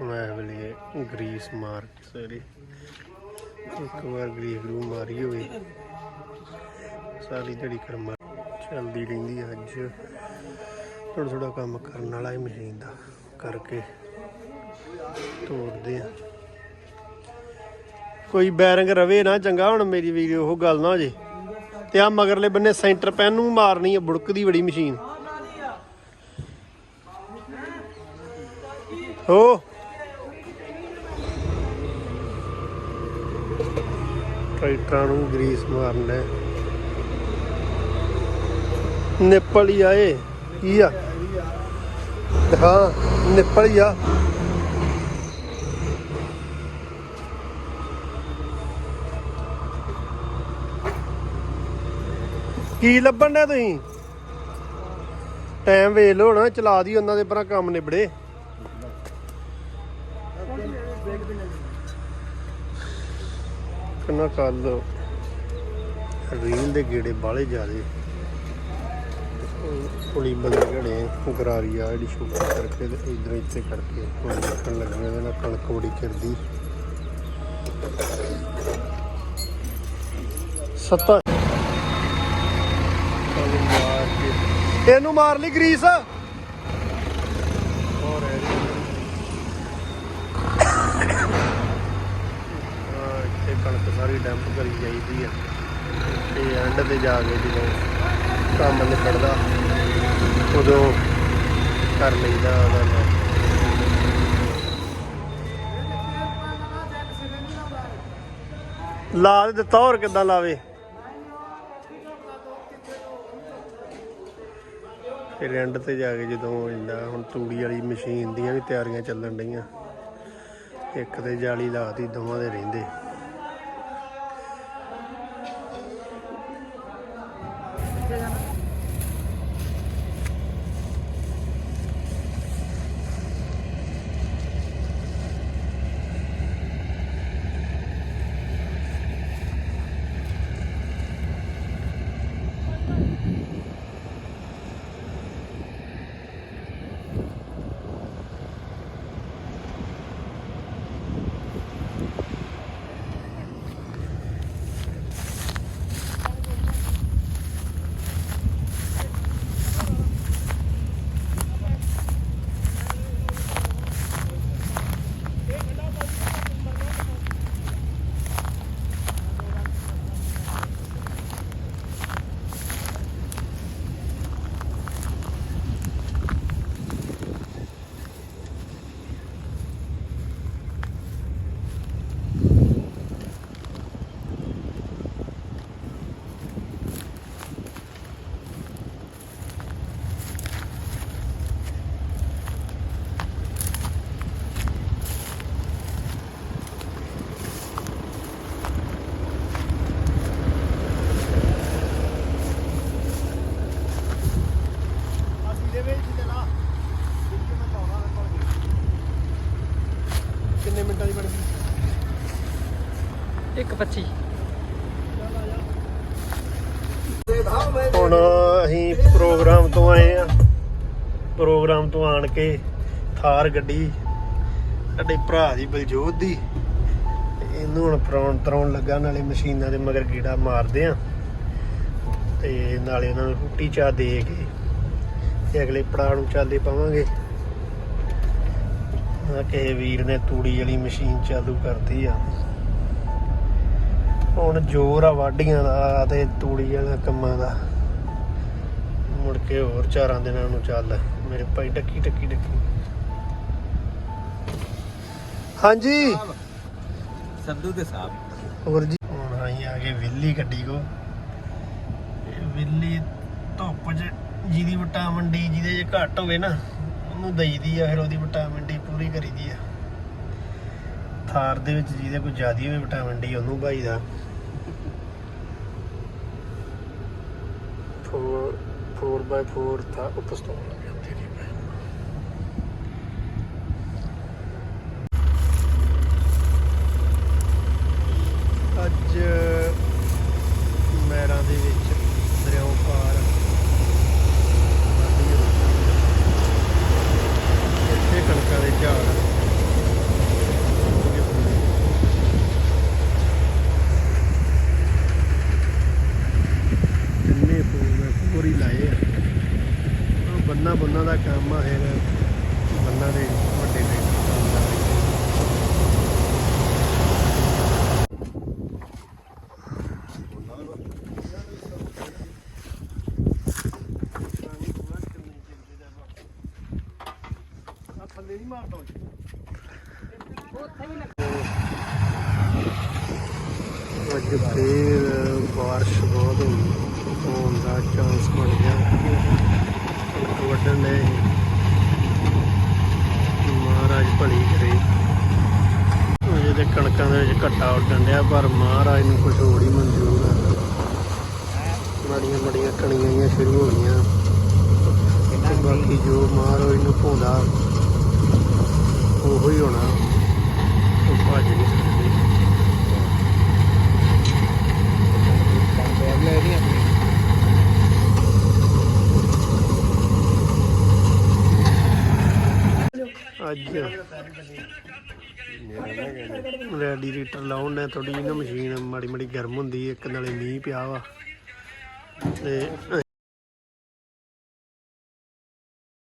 ਮੈਂ ਵੇਲੇ ਗਰੀਸ ਮਾਰ ਕੇ ਸਾਰੇ ਇੱਕ ਵਾਰ ਗਰੀਸ ਨੂੰ ਮਾਰੀ ਹੋਵੇ। ਸਾਰੀ ਦਿਹਾੜੀ ਕਰਮਾ ਚੱਲਦੀ ਰਹਿੰਦੀ ਆ ਅੱਜ। ਥੋੜਾ ਥੋੜਾ ਕੰਮ ਕਰਨ ਵਾਲਾ ਹੀ ਮਸ਼ੀਨ ਦਾ ਕਰਕੇ ਤੋੜਦੇ ਆ। ਕੋਈ ਬੈਰਿੰਗ ਰਵੇ ਨਾ ਚੰਗਾ, ਹੁਣ ਮੇਰੀ ਵੀਡੀਓ ਉਹ ਗੱਲ ਨਾ ਹੋ ਜੇ। ਤੇ ਆ ਮਗਰਲੇ ਬੰਨੇ ਸੈਂਟਰ ਪੈਨ ਨੂੰ ਮਾਰਨੀ ਆ, ਬੁੜਕਦੀ ਬੜੀ ਮਸ਼ੀਨ ਹੋ। ਟਰੈਕਟਰਾਂ ਨੂੰ ਗਰੀਸ ਮਾਰਨ ਨਿੱਪਲ ਹੀ ਆਏ ਕੀ ਆ? ਹਾਂ, ਨਿੱਪਲ ਹੀ ਆ। ਕੀ ਲੱਭਣ ਦੇ ਤੁਸੀਂ? ਟਾਈਮ ਵੇਖ ਲਓ ਨਾ, ਚਲਾ ਦੀ ਉਹਨਾਂ ਦੇ ਪਰਾਂ ਕੰਮ ਨਿਬੜੇ। ਕਿੰਨਾ ਕੱਲ ਰੀਲ ਦੇ ਗੇੜੇ ਬਾਲੇ ਜ਼ਿਆਦੇ ਪੁਲੀ ਬੰਦੇ ਘੜੇ ਗਰਾਰੀ ਜਿਹੜੀ ਸ਼ੁਕਰ ਕਰਕੇ ਤੇ ਇਧਰ ਇੱਥੇ ਕਰਕੇ ਹੁਣ ਦੇਖਣ ਲੱਗੇ ਇਹਦੇ ਨਾਲ ਕਣਕ ਬੜੀ ਕਿਰਦੀ ਸੱਤਾ ਇਹਨੂੰ ਮਾਰ ਲਈ ਗਰੀਸ। ਸਾਰੀ ਡੰਪ ਕਰੀ ਜਾਈਦੀ ਆ। ਤੇ ਐਂਡ ਤੇ ਜਾ ਕੇ ਜਦੋਂ ਕੰਮ ਨਿਕਲਦਾ ਉਦੋਂ ਕਰ ਲਈਦਾ ਉਹਦਾ ਨਾਲ ਲਾ ਦੇ ਦਿੱਤਾ, ਹੋਰ ਕਿੱਦਾਂ ਲਾਵੇ? ਫਿਰ ਐਂਡ ਤੇ ਜਾ ਕੇ ਜਦੋਂ ਹੋ ਹੁਣ ਤੂੜੀ ਵਾਲੀ ਮਸ਼ੀਨ ਦੀਆਂ ਵੀ ਤਿਆਰੀਆਂ ਚੱਲਣ ਡਈਆਂ। ਇੱਕ ਤੇ ਜਾਲੀ ਲਾਤੀ ਦੋਵਾਂ ਦੇ ਰਹਿੰਦੇ। ਕਿੰਨੇ ਮਿੰਟਾਂ ਦੀ ਬਣ ਗਈ ਇੱਕ 25 ਹੁਣ ਅਸੀਂ ਪ੍ਰੋਗਰਾਮ ਤੋਂ ਆਏ ਆ। ਪ੍ਰੋਗਰਾਮ ਤੋਂ ਆਣ ਕੇ ਥਾਰ ਗੱਡੀ ਸਾਡੇ ਭਰਾ ਦੀ ਬਲਜੋਤ ਦੀ ਇਹਨੂੰ ਹੁਣ ਪਰੌਣ ਤਰਾਉਣ ਲੱਗਾ ਨਾਲੇ ਮਸ਼ੀਨਾਂ ਦੇ ਮਗਰ ਕੀੜਾ ਮਾਰਦੇ ਆ। ਤੇ ਨਾਲੇ ਉਹਨਾਂ ਨੂੰ ਰੋਟੀ ਚਾਹ ਦੇ ਕੇ ਤੇ ਅਗਲੇ ਪੜਾਅ ਨੂੰ ਚਾਲੇ ਪਾਵਾਂਗੇ। ਆ ਕਿਸੇ ਵੀਰ ਨੇ ਤੂੜੀ ਵਾਲੀ ਮਸ਼ੀਨ ਚਾਲੂ ਕਰਤੀ ਆ। ਹੁਣ ਜ਼ੋਰ ਆ ਵਾਢੀਆਂ ਦਾ ਤੇ ਤੂੜੀ ਵਾਲਾ ਕੰਮਾਂ ਦਾ। ਮੁੜ ਕੇ ਹੋਰ ਚਾਰਾਂ ਦਿਨਾਂ ਨੂੰ ਚੱਲ ਮੇਰੇ ਭਾਈ ਟੱਕੀ ਟੱਕੀ ਟੱਕੀ ਹਾਂਜੀ। ਸੰਧੂ ਦੇ ਸਾਹਿਬ। ਹੋਰ ਜੀ। ਹੁਣ ਆਈ ਆ ਗਏ ਵਿੱਲੀ ਗੱਡੀ ਕੋ। ਇਹ ਵਿੱਲੀ ਧੁੱਪ 'ਚ ਜਿਹਦੀ ਵਿਟਾਮਿਨ ਡੀ ਜਿਹਦੇ ਜੇ ਘੱਟ ਹੋਵੇ ਨਾ, ਉਹਨੂੰ ਦਈਦੀ ਆ, ਫਿਰ ਉਹਦੀ ਵਿਟਾਮਿਨ ਡੀ ਪੂਰੀ ਕਰੀਦੀ ਆ। ਥਾਰ ਦੇ ਵਿੱਚ ਜਿਹਦੇ ਕੋਈ ਜ਼ਿਆਦੀ ਹੋਵੇ ਵਿਟਾਮਿਨ ਡੀ ਉਹਨੂੰ ਭਾਈਦਾ 4 4x4 ਤਾਂ ਉਹ ਪਿਸਤੌਲ ਲੱਗ ਜਾਂਦੀ ਨਹੀਂ ਅੱਜ ਮੈਰਾਂ ਦੇ ਵਿੱਚ ਦਰਿਆਓ ਪਾਰ ਵਾਢੀ ਹੋਈ। ਇੱਥੇ ਕਣਕਾਂ ਦੇ ਝਾੜ ਦਾ ਕੰਮ ਆ, ਫਿਰ ਬੰਨਾਂ ਦੇ ਵੱਡੇ ਟਰੈਕਟਰ ਅੱਜ ਫੇਰ ਬਾਰਿਸ਼ ਬਹੁਤ ਹੋਈ ਹੋਣ ਦਾ ਚਾਂਸ ਬਣ ਗਿਆ। ਕਣਕ ਦੇ ਮਹਾਰਾਜ ਭਲੀ ਕਰੇ। ਅਜੇ ਤੇ ਕਣਕਾਂ ਦੇ ਵਿੱਚ ਘੱਟਾ ਉੱਡਣ ਡਿਆ, ਪਰ ਮਹਾਰਾਜ ਨੂੰ ਕੁਝ ਹੋਰ ਹੀ ਮਨਜ਼ੂਰ ਆ। ਮਾੜੀਆਂ ਮਾੜੀਆਂ ਕਣੀਆਂ ਜਿਹੀਆਂ ਸ਼ੁਰੂ ਹੋ ਗਈਆਂ। ਬਾਕੀ ਜੋ ਮਹਾਰਾਜ ਨੂੰ ਭੋਂਦਾ ਉਹੋ ਹੀ ਹੋਣਾ। ਉਹ ਭੱਜ ਨਹੀਂ ਸਕਦੇ ਅੱਜ ਰੈਡੀਏਟਰ ਲਾਉਣ ਨੇ ਥੋੜੀ ਜਿਹੀ ਨਾ ਮਸ਼ੀਨ ਮਾੜੀ ਮਾੜੀ ਗਰਮ ਹੁੰਦੀ ਹੈ, ਇੱਕ ਨਾਲੇ ਮੀਂਹ ਪਿਆ ਵਾ। ਤੇ